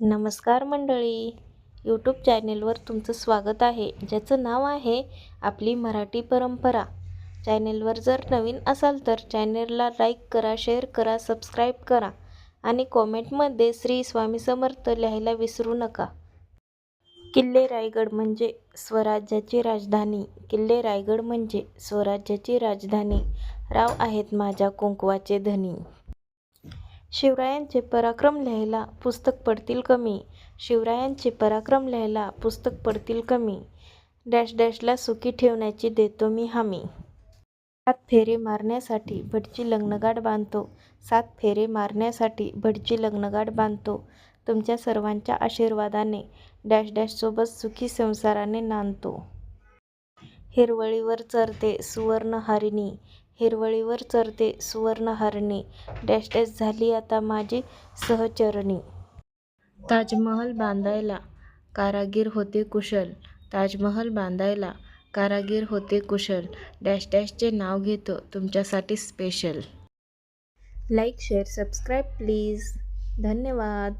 नमस्कार मंडळी. यूट्यूब चॅनेलवर तुमचं स्वागत आहे. ज्याचं नाव आहे आपली मराठी परंपरा. चॅनेलवर जर नवीन असाल तर चॅनेलला लाईक करा शेअर करा सबस्क्राईब करा आणि कॉमेंटमध्ये श्री स्वामी समर्थ लिहायला विसरू नका. किल्ले रायगड म्हणजे स्वराज्याची राजधानी. किल्ले रायगड म्हणजे स्वराज्याची राजधानी. राव आहेत माझ्या कुंकवाचे धनी. शिवरायांचे पराक्रम लिहायला पुस्तक पडतील कमी. शिवरायांचे पराक्रम लिहायला पुस्तक पडतील कमी. डॅश डॅशला सुखी ठेवण्याची देतो मी हमी. सात फेरे मारण्यासाठी भटची लग्नगाठ बांधतो. सात फेरे मारण्यासाठी भटची लग्नगाठ बांधतो. तुमच्या सर्वांच्या आशीर्वादाने डॅश डॅशसोबत सुखी संसाराने नांदतो. हिरवळीवर चरते सुवर्ण हरिणी. हिरवळीवर चरते सुवर्णहरणी. डॅश डॅश झाली आता माझी सहचरणी. ताजमहल बांधायला कारागीर होते कुशल. ताजमहल बांधायला कारागीर होते कुशल. डॅश डॅशचे नाव घेतो तुमच्यासाठी special. Like share subscribe please. धन्यवाद.